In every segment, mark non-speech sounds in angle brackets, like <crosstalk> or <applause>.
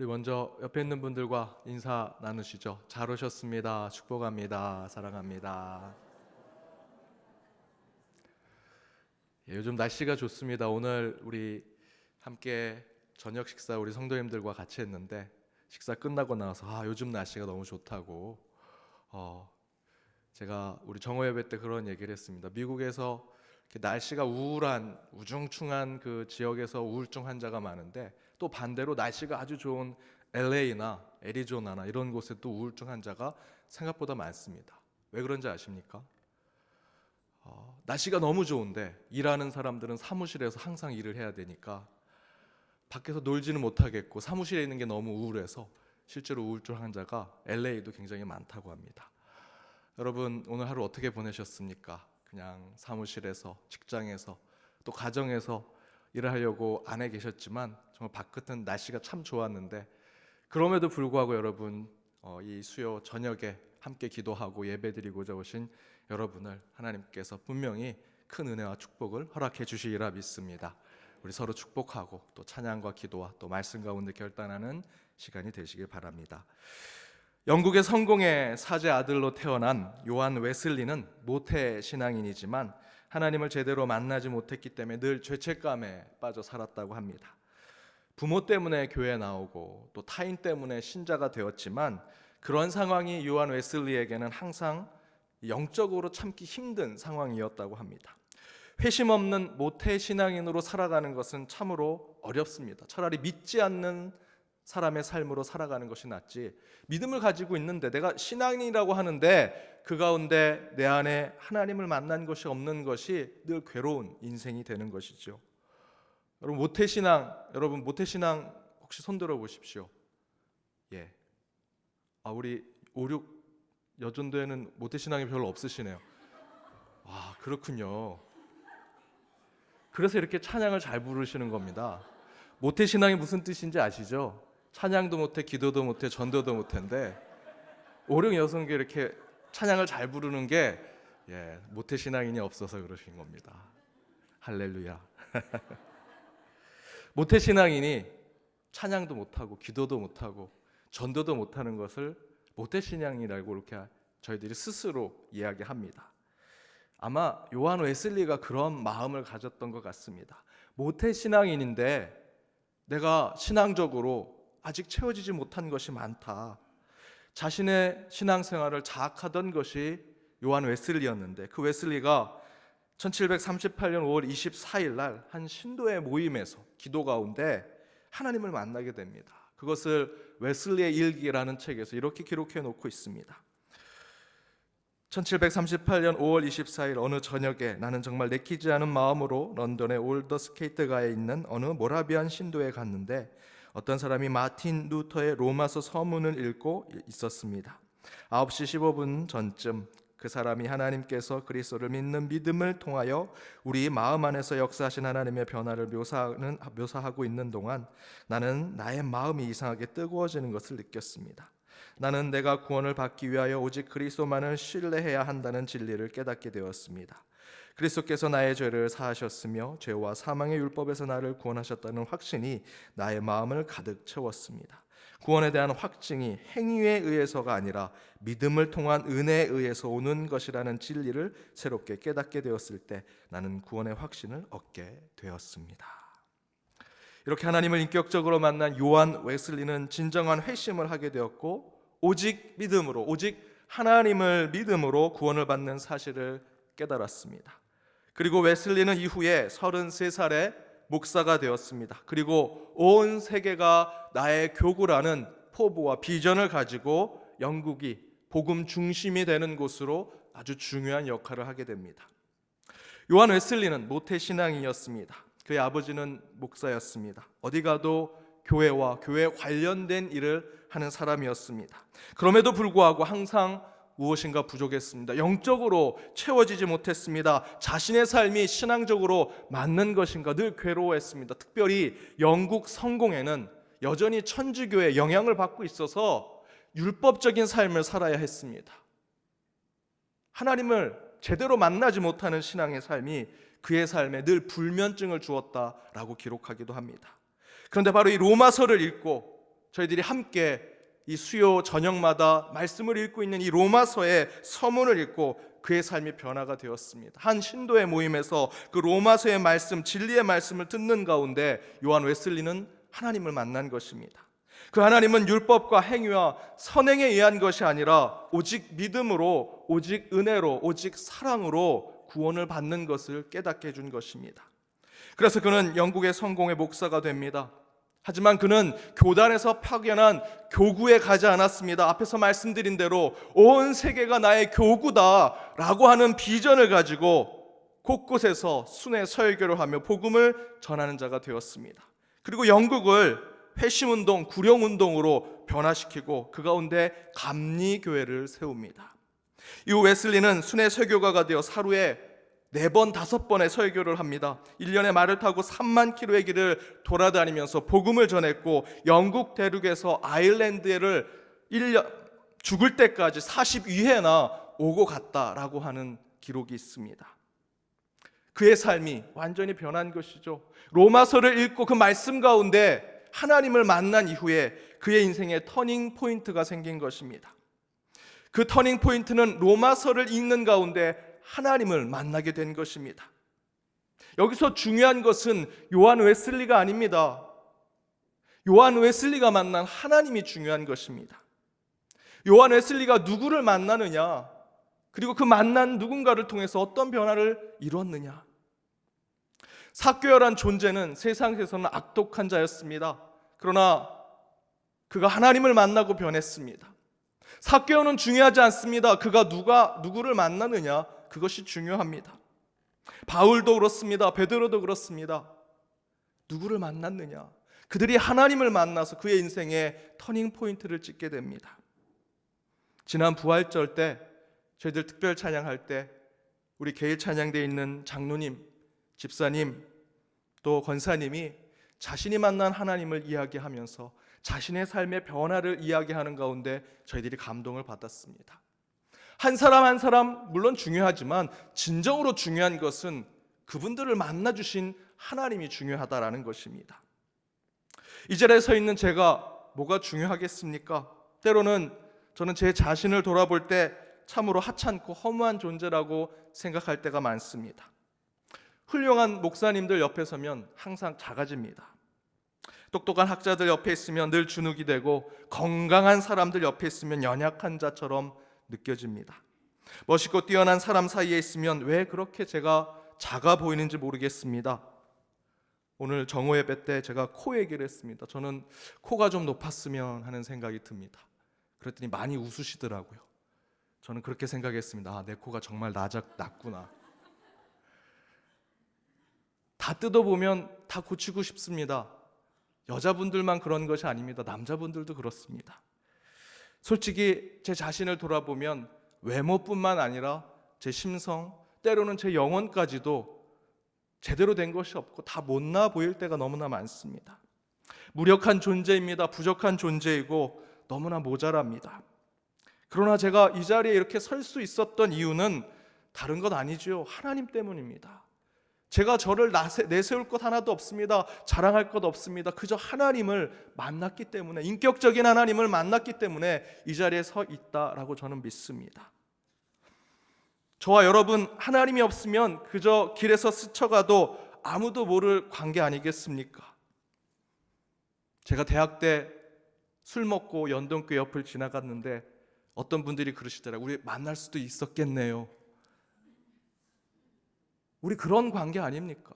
우리 먼저 옆에 있는 분들과 인사 나누시죠. 잘 오셨습니다. 축복합니다. 사랑합니다. 예, 요즘 날씨가 좋습니다. 오늘 우리 함께 저녁 식사 우리 성도님들과 같이 했는데 식사 끝나고 나서 아 요즘 날씨가 너무 좋다고 어 제가 우리 정오 예배 때 그런 얘기를 했습니다. 미국에서 날씨가 우울한 우중충한 그 지역에서 우울증 환자가 많은데 또 반대로 날씨가 아주 좋은 LA나 애리조나나 이런 곳에 또 우울증 환자가 생각보다 많습니다. 왜 그런지 아십니까? 어, 날씨가 너무 좋은데 일하는 사람들은 사무실에서 항상 일을 해야 되니까 밖에서 놀지는 못하겠고 사무실에 있는 게 너무 우울해서 실제로 우울증 환자가 LA도 굉장히 많다고 합니다. 여러분 오늘 하루 어떻게 보내셨습니까? 그냥 사무실에서 직장에서 또 가정에서 일을 하려고 안에 계셨지만 정말 바깥은 날씨가 참 좋았는데 그럼에도 불구하고 여러분 어, 이 수요 저녁에 함께 기도하고 예배드리고자 오신 여러분을 하나님께서 분명히 큰 은혜와 축복을 허락해 주시리라 믿습니다. 우리 서로 축복하고 또 찬양과 기도와 또 말씀 가운데 결단하는 시간이 되시길 바랍니다. 영국의 성공의 사제 아들로 태어난 요한 웨슬리는 모태 신앙인이지만 하나님을 제대로 만나지 못했기 때문에 늘 죄책감에 빠져 살았다고 합니다. 부모 때문에 교회 나오고 또 타인 때문에 신자가 되었지만 그런 상황이 요한 웨슬리에게는 항상 영적으로 참기 힘든 상황이었다고 합니다. 회심 없는 모태 신앙인으로 살아가는 것은 참으로 어렵습니다. 차라리 믿지 않는 사람의 삶으로 살아가는 것이 낫지. 믿음을 가지고 있는데 내가 신앙인이라고 하는데 그 가운데 내 안에 하나님을 만난 것이 없는 것이 늘 괴로운 인생이 되는 것이죠. 여러분 모태 신앙, 여러분 모태 신앙 혹시 손 들어 보십시오. 예. 아 우리 5, 6 여전도에는 모태 신앙이 별로 없으시네요. 아, 그렇군요. 그래서 이렇게 찬양을 잘 부르시는 겁니다. 모태 신앙이 무슨 뜻인지 아시죠? 찬양도 못해, 기도도 못해, 전도도 못한데 오령 여성계 이렇게 찬양을 잘 부르는 게 예, 모태 신앙인이 없어서 그러신 겁니다. 할렐루야. <laughs> 모태 신앙인이 찬양도 못하고 기도도 못하고 전도도 못하는 것을 모태 신앙이라고 이렇게 저희들이 스스로 이야기합니다. 아마 요한 웨슬리가 그런 마음을 가졌던 것 같습니다. 모태 신앙인인데 내가 신앙적으로 아직 채워지지 못한 것이 많다. 자신의 신앙생활을 자학하던 것이 요한 웨슬리였는데 그 웨슬리가 1738년 5월 24일 날 한 신도의 모임에서 기도 가운데 하나님을 만나게 됩니다. 그것을 웨슬리의 일기라는 책에서 이렇게 기록해 놓고 있습니다. 1738년 5월 24일 어느 저녁에 나는 정말 내키지 않은 마음으로 런던의 올더 스케이트가에 있는 어느 모라비안 신도에 갔는데 어떤 사람이 마틴 루터의 로마서 서문을 읽고 있었습니다. 9시 15분 전쯤 그 사람이 하나님께서 그리스도를 믿는 믿음을 통하여 우리 마음 안에서 역사하신 하나님의 변화를 묘사하는 묘사하고 있는 동안 나는 나의 마음이 이상하게 뜨거워지는 것을 느꼈습니다. 나는 내가 구원을 받기 위하여 오직 그리스도만을 신뢰해야 한다는 진리를 깨닫게 되었습니다. 그리스도께서 나의 죄를 사하셨으며 죄와 사망의 율법에서 나를 구원하셨다는 확신이 나의 마음을 가득 채웠습니다. 구원에 대한 확증이 행위에 의해서가 아니라 믿음을 통한 은혜에 의해서 오는 것이라는 진리를 새롭게 깨닫게 되었을 때 나는 구원의 확신을 얻게 되었습니다. 이렇게 하나님을 인격적으로 만난 요한 웨슬리는 진정한 회심을 하게 되었고 오직 믿음으로 오직 하나님을 믿음으로 구원을 받는 사실을 깨달았습니다. 그리고 웨슬리는 이후에 33살에 목사가 되었습니다. 그리고 온 세계가 나의 교구라는 포부와 비전을 가지고 영국이 복음 중심이 되는 곳으로 아주 중요한 역할을 하게 됩니다. 요한 웨슬리는 모태 신앙이었습니다. 그의 아버지는 목사였습니다. 어디 가도 교회와 교회 관련된 일을 하는 사람이었습니다. 그럼에도 불구하고 항상 무엇인가 부족했습니다. 영적으로 채워지지 못했습니다. 자신의 삶이 신앙적으로 맞는 것인가 늘 괴로워했습니다. 특별히 영국 성공에는 여전히 천주교의 영향을 받고 있어서 율법적인 삶을 살아야 했습니다. 하나님을 제대로 만나지 못하는 신앙의 삶이 그의 삶에 늘 불면증을 주었다라고 기록하기도 합니다. 그런데 바로 이 로마서를 읽고 저희들이 함께 이 수요 저녁마다 말씀을 읽고 있는 이 로마서의 서문을 읽고 그의 삶이 변화가 되었습니다. 한 신도의 모임에서 그 로마서의 말씀, 진리의 말씀을 듣는 가운데 요한 웨슬리는 하나님을 만난 것입니다. 그 하나님은 율법과 행위와 선행에 의한 것이 아니라 오직 믿음으로, 오직 은혜로, 오직 사랑으로 구원을 받는 것을 깨닫게 해준 것입니다. 그래서 그는 영국의 성공의 목사가 됩니다. 하지만 그는 교단에서 파견한 교구에 가지 않았습니다. 앞에서 말씀드린 대로 온 세계가 나의 교구다라고 하는 비전을 가지고 곳곳에서 순회 설교를 하며 복음을 전하는 자가 되었습니다. 그리고 영국을 회심운동, 구령운동으로 변화시키고 그 가운데 감리교회를 세웁니다. 이후 웨슬리는 순회 설교가가 되어 하루에 네 번, 다섯 번의 설교를 합니다. 1년에 말을 타고 3만 킬로의 길을 돌아다니면서 복음을 전했고 영국 대륙에서 아일랜드를 1년 죽을 때까지 42회나 오고 갔다라고 하는 기록이 있습니다. 그의 삶이 완전히 변한 것이죠. 로마서를 읽고 그 말씀 가운데 하나님을 만난 이후에 그의 인생에 터닝 포인트가 생긴 것입니다. 그 터닝 포인트는 로마서를 읽는 가운데 하나님을 만나게 된 것입니다. 여기서 중요한 것은 요한 웨슬리가 아닙니다. 요한 웨슬리가 만난 하나님이 중요한 것입니다. 요한 웨슬리가 누구를 만나느냐, 그리고 그 만난 누군가를 통해서 어떤 변화를 이뤘느냐. 사교열한 존재는 세상에서는 악독한 자였습니다. 그러나 그가 하나님을 만나고 변했습니다. 사교는 중요하지 않습니다. 그가 누가 누구를 만나느냐 그것이 중요합니다. 바울도 그렇습니다. 베드로도 그렇습니다. 누구를 만났느냐? 그들이 하나님을 만나서 그의 인생에 터닝 포인트를 찍게 됩니다. 지난 부활절 때 저희들 특별 찬양할 때 우리 개일 찬양대에 있는 장로님, 집사님, 또 권사님이 자신이 만난 하나님을 이야기하면서 자신의 삶의 변화를 이야기하는 가운데 저희들이 감동을 받았습니다. 한 사람 한 사람 물론 중요하지만 진정으로 중요한 것은 그분들을 만나 주신 하나님이 중요하다라는 것입니다. 이 자리에 서 있는 제가 뭐가 중요하겠습니까? 때로는 저는 제 자신을 돌아볼 때 참으로 하찮고 허무한 존재라고 생각할 때가 많습니다. 훌륭한 목사님들 옆에 서면 항상 작아집니다. 똑똑한 학자들 옆에 있으면 늘 주눅이 되고 건강한 사람들 옆에 있으면 연약한 자처럼 느껴집니다. 멋있고 뛰어난 사람 사이에 있으면 왜 그렇게 제가 작아 보이는지 모르겠습니다. 오늘 정오 예배 때 제가 코 얘기를 했습니다. 저는 코가 좀 높았으면 하는 생각이 듭니다. 그랬더니 많이 웃으시더라고요. 저는 그렇게 생각했습니다. 아, 내 코가 정말 낮아, 낮구나. 다 뜯어보면 다 고치고 싶습니다. 여자분들만 그런 것이 아닙니다. 남자분들도 그렇습니다. 솔직히 제 자신을 돌아보면 외모뿐만 아니라 제 심성, 때로는 제 영혼까지도 제대로 된 것이 없고 다 못나 보일 때가 너무나 많습니다. 무력한 존재입니다. 부족한 존재이고 너무나 모자랍니다. 그러나 제가 이 자리에 이렇게 설 수 있었던 이유는 다른 것 아니죠. 하나님 때문입니다. 제가 저를 내세울 것 하나도 없습니다. 자랑할 것 없습니다. 그저 하나님을 만났기 때문에 인격적인 하나님을 만났기 때문에 이 자리에 서 있다라고 저는 믿습니다. 저와 여러분 하나님이 없으면 그저 길에서 스쳐가도 아무도 모를 관계 아니겠습니까? 제가 대학 때 술 먹고 연동교 옆을 지나갔는데 어떤 분들이 그러시더라고요. 우리 만날 수도 있었겠네요. 우리 그런 관계 아닙니까?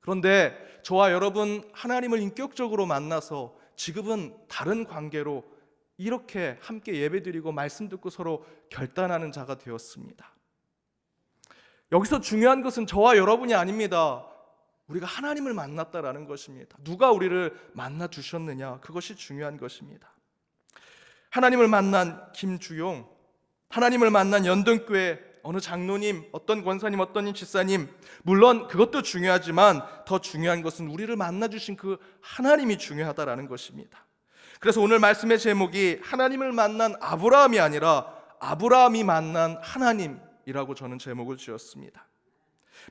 그런데 저와 여러분 하나님을 인격적으로 만나서 지금은 다른 관계로 이렇게 함께 예배드리고 말씀 듣고 서로 결단하는 자가 되었습니다. 여기서 중요한 것은 저와 여러분이 아닙니다. 우리가 하나님을 만났다라는 것입니다. 누가 우리를 만나 주셨느냐? 그것이 중요한 것입니다. 하나님을 만난 김주용, 하나님을 만난 연등교회 어느 장로님, 어떤 권사님, 어떤 집사님, 물론 그것도 중요하지만 더 중요한 것은 우리를 만나 주신 그 하나님이 중요하다라는 것입니다. 그래서 오늘 말씀의 제목이 하나님을 만난 아브라함이 아니라 아브라함이 만난 하나님이라고 저는 제목을 지었습니다.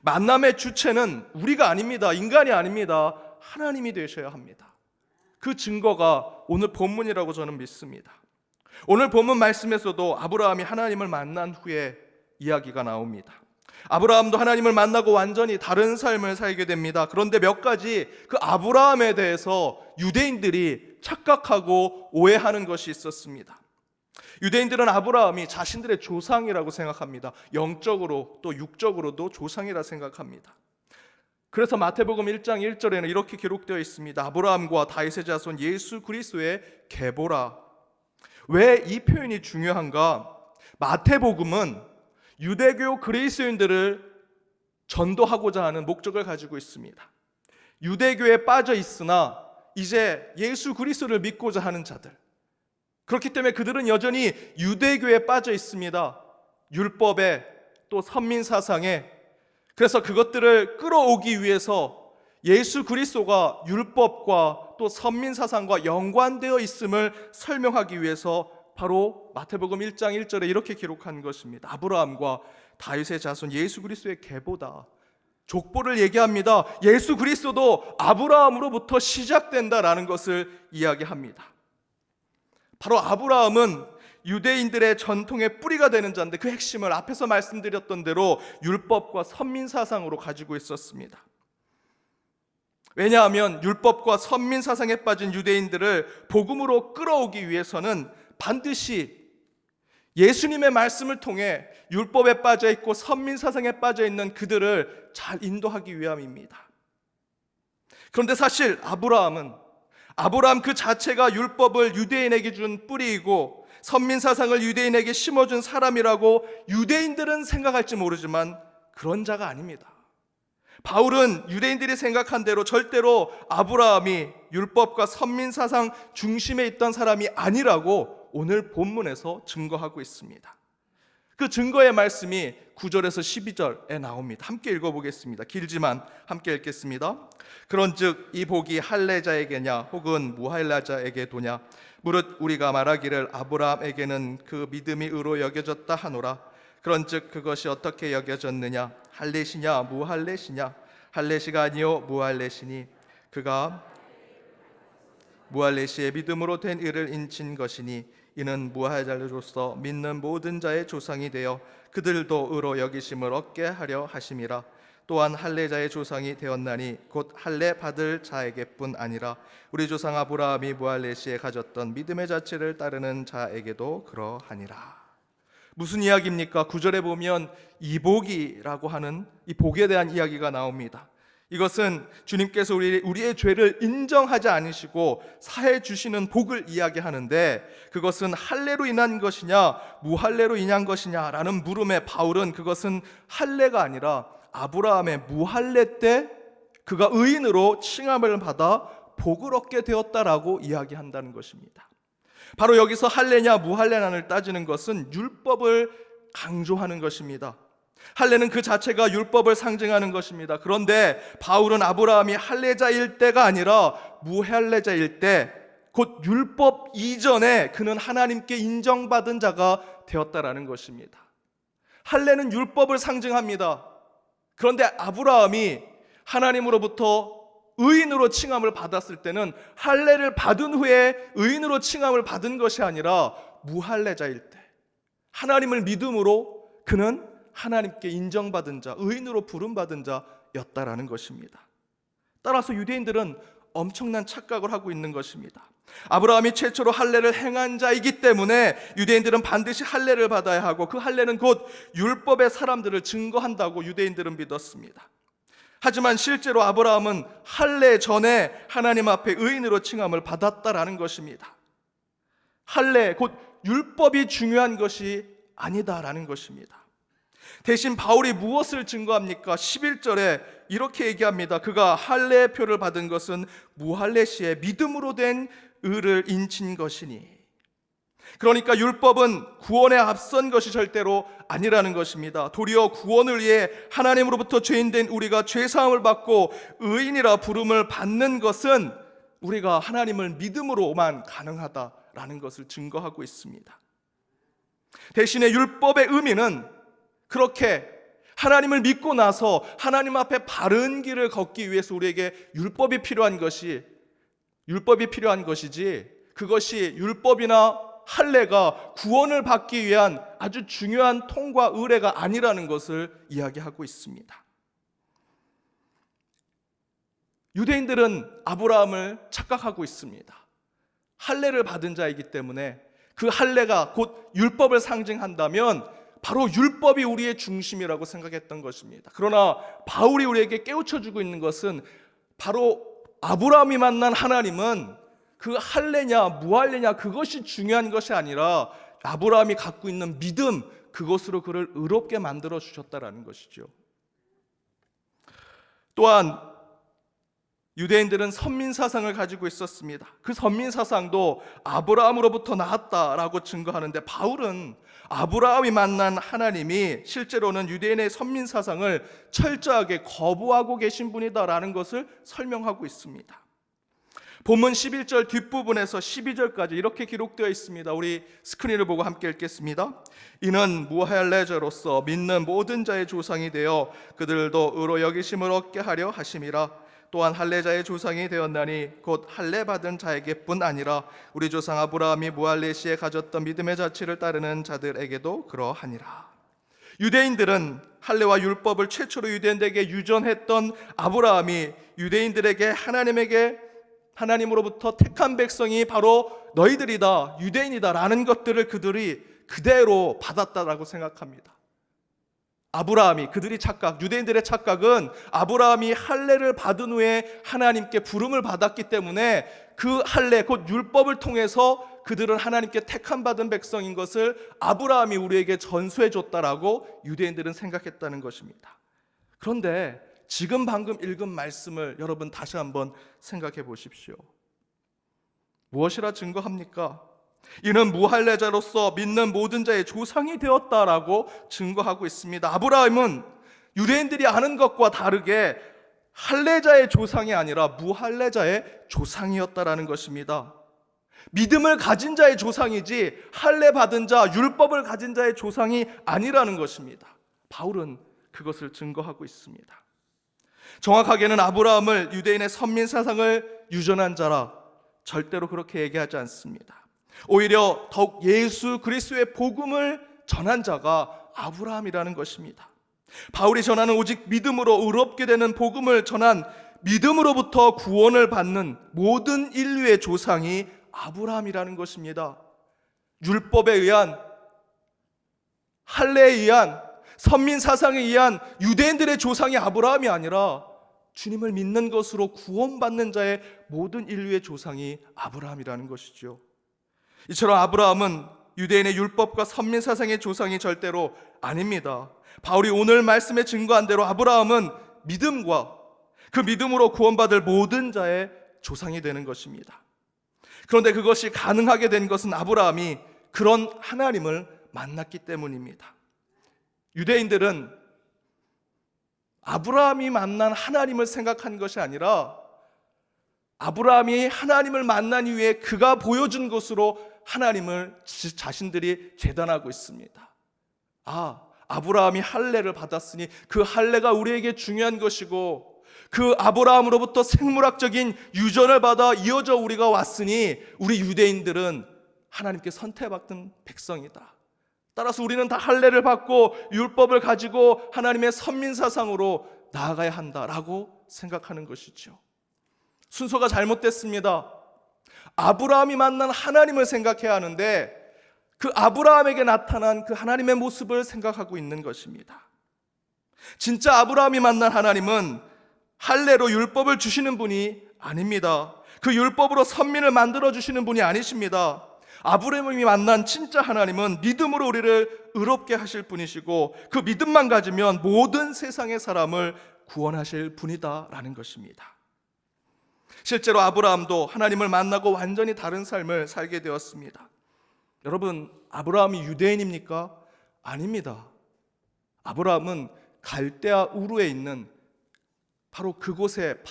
만남의 주체는 우리가 아닙니다. 인간이 아닙니다. 하나님이 되셔야 합니다. 그 증거가 오늘 본문이라고 저는 믿습니다. 오늘 본문 말씀에서도 아브라함이 하나님을 만난 후에 이야기가 나옵니다. 아브라함도 하나님을 만나고 완전히 다른 삶을 살게 됩니다. 그런데 몇 가지 그 아브라함에 대해서 유대인들이 착각하고 오해하는 것이 있었습니다. 유대인들은 아브라함이 자신들의 조상이라고 생각합니다. 영적으로 또 육적으로도 조상이라 생각합니다. 그래서 마태복음 1장 1절에는 이렇게 기록되어 있습니다. 아브라함과 다윗의 자손 예수 그리스도의 계보라. 왜 이 표현이 중요한가? 마태복음은 유대교 그리스도인들을 전도하고자 하는 목적을 가지고 있습니다. 유대교에 빠져 있으나 이제 예수 그리스도를 믿고자 하는 자들. 그렇기 때문에 그들은 여전히 유대교에 빠져 있습니다. 율법에 또 선민 사상에 그래서 그것들을 끌어오기 위해서 예수 그리스도가 율법과 또 선민 사상과 연관되어 있음을 설명하기 위해서 바로 마태복음 1장 1절에 이렇게 기록한 것입니다. 아브라함과 다윗의 자손 예수 그리스도의 계보다 족보를 얘기합니다. 예수 그리스도도 아브라함으로부터 시작된다라는 것을 이야기합니다. 바로 아브라함은 유대인들의 전통의 뿌리가 되는 자인데 그 핵심을 앞에서 말씀드렸던 대로 율법과 선민 사상으로 가지고 있었습니다. 왜냐하면 율법과 선민 사상에 빠진 유대인들을 복음으로 끌어오기 위해서는 반드시 예수님의 말씀을 통해 율법에 빠져 있고 선민 사상에 빠져 있는 그들을 잘 인도하기 위함입니다. 그런데 사실 아브라함은 아브라함 그 자체가 율법을 유대인에게 준 뿌리이고 선민 사상을 유대인에게 심어준 사람이라고 유대인들은 생각할지 모르지만 그런 자가 아닙니다. 바울은 유대인들이 생각한 대로 절대로 아브라함이 율법과 선민 사상 중심에 있던 사람이 아니라고 오늘 본문에서 증거하고 있습니다. 그 증거의 말씀이 9절에서 12절에 나옵니다. 함께 읽어보겠습니다. 길지만 함께 읽겠습니다. 그런즉 이 복이 할례자에게냐 혹은 무할례자에게 도냐 무릇 우리가 말하기를 아브라함에게는 그 믿음이 의로 여겨졌다 하노라 그런즉 그것이 어떻게 여겨졌느냐 할례시냐 무할례시냐 할례시가 아니요 무할례시니 그가 무할례시의 믿음으로 된 의를 인친 것이니 이는 무할자로서 믿는 모든 자의 조상이 되어 그들도 의로 여기심을 얻게 하려 하심이라 또한 할례자의 조상이 되었나니 곧 할례 받을 자에게뿐 아니라 우리 조상 아브라함이 무할례시에 가졌던 믿음의 자체를 따르는 자에게도 그러하니라. 무슨 이야기입니까? 구절에 보면 이복이라고 하는 이 복에 대한 이야기가 나옵니다. 이것은 주님께서 우리, 우리의 죄를 인정하지 않으시고 사해 주시는 복을 이야기하는데 그것은 할례로 인한 것이냐 무할례로 인한 것이냐라는 물음에 바울은 그것은 할례가 아니라 아브라함의 무할례 때 그가 의인으로 칭함을 받아 복을 얻게 되었다라고 이야기한다는 것입니다. 바로 여기서 할례냐 무할례냐를 따지는 것은 율법을 강조하는 것입니다. 할례는 그 자체가 율법을 상징하는 것입니다. 그런데 바울은 아브라함이 할례자일 때가 아니라 무할례자일 때 곧 율법 이전에 그는 하나님께 인정받은 자가 되었다라는 것입니다. 할례는 율법을 상징합니다. 그런데 아브라함이 하나님으로부터 의인으로 칭함을 받았을 때는 할례를 받은 후에 의인으로 칭함을 받은 것이 아니라 무할례자일 때 하나님을 믿음으로 그는 하나님께 인정받은 자, 의인으로 부름받은 자였다라는 것입니다. 따라서 유대인들은 엄청난 착각을 하고 있는 것입니다. 아브라함이 최초로 할례를 행한 자이기 때문에 유대인들은 반드시 할례를 받아야 하고 그 할례는 곧 율법의 사람들을 증거한다고 유대인들은 믿었습니다. 하지만 실제로 아브라함은 할례 전에 하나님 앞에 의인으로 칭함을 받았다라는 것입니다. 할례 곧 율법이 중요한 것이 아니다라는 것입니다. 대신 바울이 무엇을 증거합니까? 11절에 이렇게 얘기합니다. 그가 할례의 표를 받은 것은 무할례 시에 믿음으로 된 의를 인친 것이니. 그러니까 율법은 구원에 앞선 것이 절대로 아니라는 것입니다. 도리어 구원을 위해 하나님으로부터 죄인된 우리가 죄 사함을 받고 의인이라 부름을 받는 것은 우리가 하나님을 믿음으로만 가능하다라는 것을 증거하고 있습니다. 대신에 율법의 의미는 그렇게 하나님을 믿고 나서 하나님 앞에 바른 길을 걷기 위해서 우리에게 율법이 필요한 것이 율법이 필요한 것이지 그것이 율법이나 할례가 구원을 받기 위한 아주 중요한 통과 의례가 아니라는 것을 이야기하고 있습니다. 유대인들은 아브라함을 착각하고 있습니다. 할례를 받은 자이기 때문에 그 할례가 곧 율법을 상징한다면 바로 율법이 우리의 중심이라고 생각했던 것입니다. 그러나 바울이 우리에게 깨우쳐 주고 있는 것은 바로 아브라함이 만난 하나님은 그 할례냐 무할례냐 그것이 중요한 것이 아니라 아브라함이 갖고 있는 믿음 그것으로 그를 의롭게 만들어 주셨다라는 것이죠. 또한 유대인들은 선민 사상을 가지고 있었습니다. 그 선민 사상도 아브라함으로부터 나왔다라고 증거하는데 바울은 아브라함이 만난 하나님이 실제로는 유대인의 선민 사상을 철저하게 거부하고 계신 분이다라는 것을 설명하고 있습니다. 본문 11절 뒷부분에서 12절까지 이렇게 기록되어 있습니다. 우리 스크린을 보고 함께 읽겠습니다. 이는 무할레자로서 믿는 모든 자의 조상이 되어 그들도 의로 여기심을 얻게 하려 하심이라. 또한 할례자의 조상이 되었나니 곧 할례 받은 자에게뿐 아니라 우리 조상 아브라함이 무할레 시에 가졌던 믿음의 자취를 따르는 자들에게도 그러하니라. 유대인들은 할례와 율법을 최초로 유대인들에게 유전했던 아브라함이 유대인들에게 하나님에게 하나님으로부터 택한 백성이 바로 너희들이다 유대인이다라는 것들을 그들이 그대로 받았다라고 생각합니다. 아브라함이 그들이 착각 유대인들의 착각은 아브라함이 할례를 받은 후에 하나님께 부름을 받았기 때문에 그 할례 곧 율법을 통해서 그들은 하나님께 택함 받은 백성인 것을 아브라함이 우리에게 전수해 줬다라고 유대인들은 생각했다는 것입니다. 그런데 지금 방금 읽은 말씀을 여러분 다시 한번 생각해 보십시오. 무엇이라 증거합니까? 이는 무할례자로서 믿는 모든 자의 조상이 되었다라고 증거하고 있습니다. 아브라함은 유대인들이 아는 것과 다르게 할례자의 조상이 아니라 무할례자의 조상이었다라는 것입니다. 믿음을 가진 자의 조상이지 할례 받은 자, 율법을 가진 자의 조상이 아니라는 것입니다. 바울은 그것을 증거하고 있습니다. 정확하게는 아브라함을 유대인의 선민 사상을 유전한 자라 절대로 그렇게 얘기하지 않습니다. 오히려 더욱 예수 그리스도의 복음을 전한 자가 아브라함이라는 것입니다. 바울이 전하는 오직 믿음으로 의롭게 되는 복음을 전한 믿음으로부터 구원을 받는 모든 인류의 조상이 아브라함이라는 것입니다. 율법에 의한 할례에 의한 선민 사상에 의한 유대인들의 조상이 아브라함이 아니라 주님을 믿는 것으로 구원받는 자의 모든 인류의 조상이 아브라함이라는 것이죠. 이처럼 아브라함은 유대인의 율법과 선민 사상의 조상이 절대로 아닙니다. 바울이 오늘 말씀에 증거한 대로 아브라함은 믿음과 그 믿음으로 구원받을 모든 자의 조상이 되는 것입니다. 그런데 그것이 가능하게 된 것은 아브라함이 그런 하나님을 만났기 때문입니다. 유대인들은 아브라함이 만난 하나님을 생각한 것이 아니라 아브라함이 하나님을 만난 이후에 그가 보여준 것으로 하나님을 자신들이 재단하고 있습니다. 아, 아브라함이 할례를 받았으니 그 할례가 우리에게 중요한 것이고 그 아브라함으로부터 생물학적인 유전을 받아 이어져 우리가 왔으니 우리 유대인들은 하나님께 선택받은 백성이다. 따라서 우리는 다 할례를 받고 율법을 가지고 하나님의 선민 사상으로 나아가야 한다라고 생각하는 것이죠. 순서가 잘못됐습니다. 아브라함이 만난 하나님을 생각해야 하는데 그 아브라함에게 나타난 그 하나님의 모습을 생각하고 있는 것입니다. 진짜 아브라함이 만난 하나님은 할례로 율법을 주시는 분이 아닙니다. 그 율법으로 선민을 만들어 주시는 분이 아니십니다. 아브라함이 만난 진짜 하나님은 믿음으로 우리를 의롭게 하실 분이시고 그 믿음만 가지면 모든 세상의 사람을 구원하실 분이다라는 것입니다. 실제로 아브라함도 하나님을 만나고 완전히 다른 삶을 살게 되었습니다. 여러분, 아브라함이 유대인입니까? 아닙니다. 아브라함은 갈대아 우르에 있는 바로 그곳의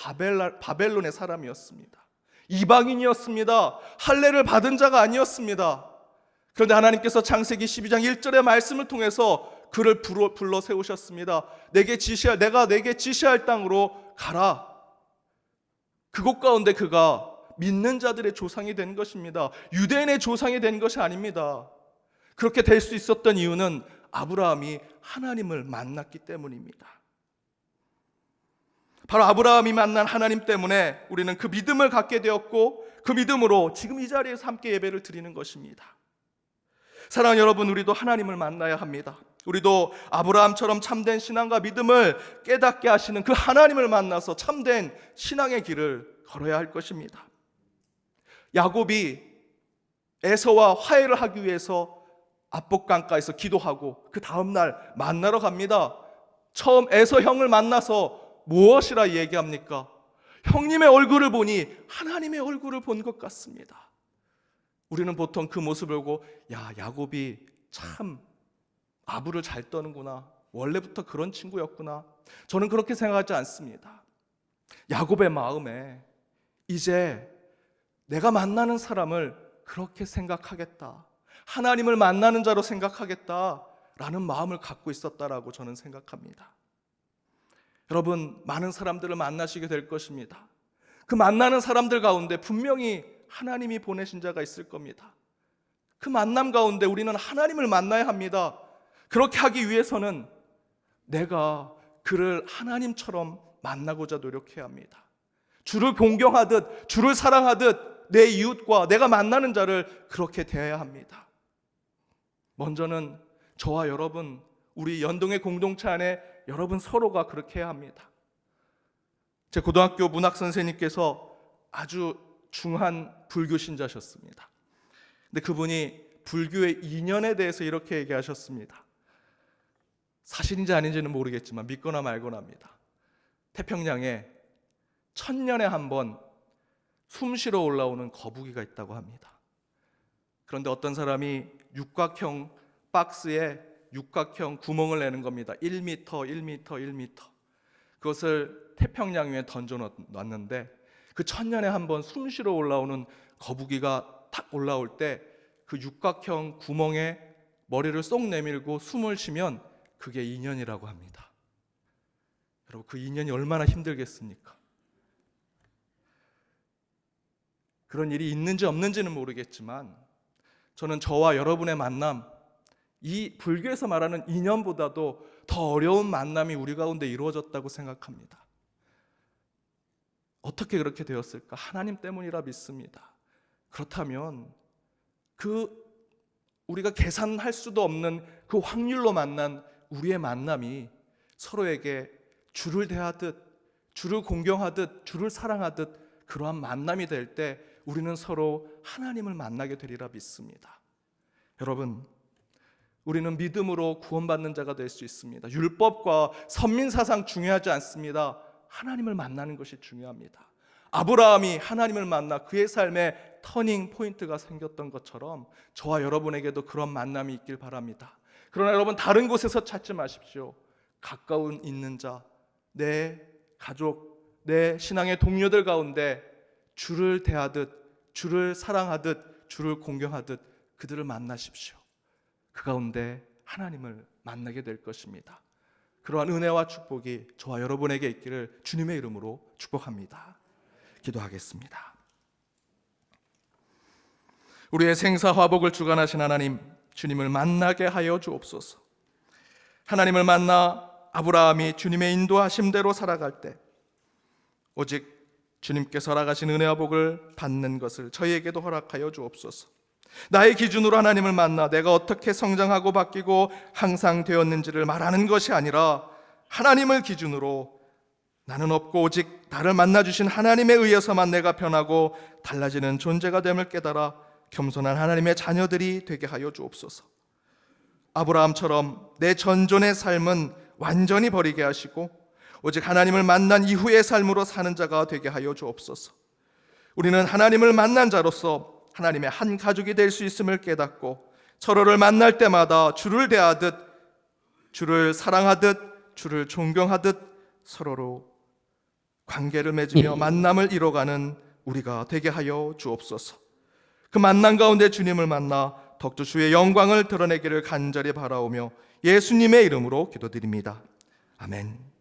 바벨론의 사람이었습니다. 이방인이었습니다. 할례를 받은 자가 아니었습니다. 그런데 하나님께서 창세기 12장 1절의 말씀을 통해서 그를 불러 세우셨습니다. 내게 지시할 내가 내게 지시할 땅으로 가라. 그곳 가운데 그가 믿는 자들의 조상이 된 것입니다. 유대인의 조상이 된 것이 아닙니다. 그렇게 될 수 있었던 이유는 아브라함이 하나님을 만났기 때문입니다. 바로 아브라함이 만난 하나님 때문에 우리는 그 믿음을 갖게 되었고 그 믿음으로 지금 이 자리에서 함께 예배를 드리는 것입니다. 사랑하는 여러분, 우리도 하나님을 만나야 합니다. 우리도 아브라함처럼 참된 신앙과 믿음을 깨닫게 하시는 그 하나님을 만나서 참된 신앙의 길을 걸어야 할 것입니다. 야곱이 에서와 화해를 하기 위해서 압복강가에서 기도하고 그 다음 날 만나러 갑니다. 처음 에서 형을 만나서 무엇이라 얘기합니까? 형님의 얼굴을 보니 하나님의 얼굴을 본 것 같습니다. 우리는 보통 그 모습을 보고 야 야곱이 참 아부를 잘 떠는구나. 원래부터 그런 친구였구나. 저는 그렇게 생각하지 않습니다. 야곱의 마음에 이제 내가 만나는 사람을 그렇게 생각하겠다. 하나님을 만나는 자로 생각하겠다 라는 마음을 갖고 있었다라고 저는 생각합니다. 여러분, 많은 사람들을 만나시게 될 것입니다. 그 만나는 사람들 가운데 분명히 하나님이 보내신 자가 있을 겁니다. 그 만남 가운데 우리는 하나님을 만나야 합니다. 그렇게 하기 위해서는 내가 그를 하나님처럼 만나고자 노력해야 합니다. 주를 공경하듯, 주를 사랑하듯 내 이웃과 내가 만나는 자를 그렇게 대해야 합니다. 먼저는 저와 여러분, 우리 연동의 공동체 안에 여러분 서로가 그렇게 해야 합니다. 제 고등학교 문학 선생님께서 아주 중한 불교 신자셨습니다. 근데 그분이 불교의 인연에 대해서 이렇게 얘기하셨습니다. 사실인지 아닌지는 모르겠지만 믿거나 말거나 합니다. 태평양에 천년에 한 번 숨쉬러 올라오는 거북이가 있다고 합니다. 그런데 어떤 사람이 육각형 박스에 육각형 구멍을 내는 겁니다. 1m, 1m, 1m. 그것을 태평양 위에 던져 놨는데 그 천년에 한 번 숨쉬러 올라오는 거북이가 탁 올라올 때 그 육각형 구멍에 머리를 쏙 내밀고 숨을 쉬면 그게 인연이라고 합니다. 여러분 그 인연이 얼마나 힘들겠습니까? 그런 일이 있는지 없는지는 모르겠지만 저는 저와 여러분의 만남 이 불교에서 말하는 인연보다도 더 어려운 만남이 우리 가운데 이루어졌다고 생각합니다. 어떻게 그렇게 되었을까? 하나님 때문이라 믿습니다. 그렇다면 그 우리가 계산할 수도 없는 그 확률로 만난 우리의 만남이 서로에게 주를 대하듯 주를 공경하듯 주를 사랑하듯 그러한 만남이 될 때 우리는 서로 하나님을 만나게 되리라 믿습니다. 여러분 우리는 믿음으로 구원받는 자가 될 수 있습니다. 율법과 선민 사상 중요하지 않습니다. 하나님을 만나는 것이 중요합니다. 아브라함이 하나님을 만나 그의 삶에 터닝 포인트가 생겼던 것처럼 저와 여러분에게도 그런 만남이 있길 바랍니다. 그러나 여러분 다른 곳에서 찾지 마십시오. 가까운 있는 자, 내 가족, 내 신앙의 동료들 가운데 주를 대하듯, 주를 사랑하듯, 주를 공경하듯 그들을 만나십시오. 그 가운데 하나님을 만나게 될 것입니다. 그러한 은혜와 축복이 저와 여러분에게 있기를 주님의 이름으로 축복합니다. 기도하겠습니다. 우리의 생사 화복을 주관하신 하나님, 주님을 만나게 하여 주옵소서. 하나님을 만나 아브라함이 주님의 인도하심대로 살아갈 때 오직 주님께서 허락하신 은혜와 복을 받는 것을 저희에게도 허락하여 주옵소서. 나의 기준으로 하나님을 만나 내가 어떻게 성장하고 바뀌고 항상 되었는지를 말하는 것이 아니라 하나님을 기준으로 나는 없고 오직 나를 만나 주신 하나님에 의해서만 내가 변하고 달라지는 존재가 됨을 깨달아 겸손한 하나님의 자녀들이 되게 하여 주옵소서. 아브라함처럼 내 전존의 삶은 완전히 버리게 하시고 오직 하나님을 만난 이후의 삶으로 사는 자가 되게 하여 주옵소서. 우리는 하나님을 만난 자로서 하나님의 한 가족이 될 수 있음을 깨닫고 서로를 만날 때마다 주를 대하듯 주를 사랑하듯 주를 존경하듯 서로로 관계를 맺으며 만남을 이뤄가는 우리가 되게 하여 주옵소서. 그 만남 가운데 주님을 만나 덕주 주의 영광을 드러내기를 간절히 바라오며 예수님의 이름으로 기도드립니다. 아멘.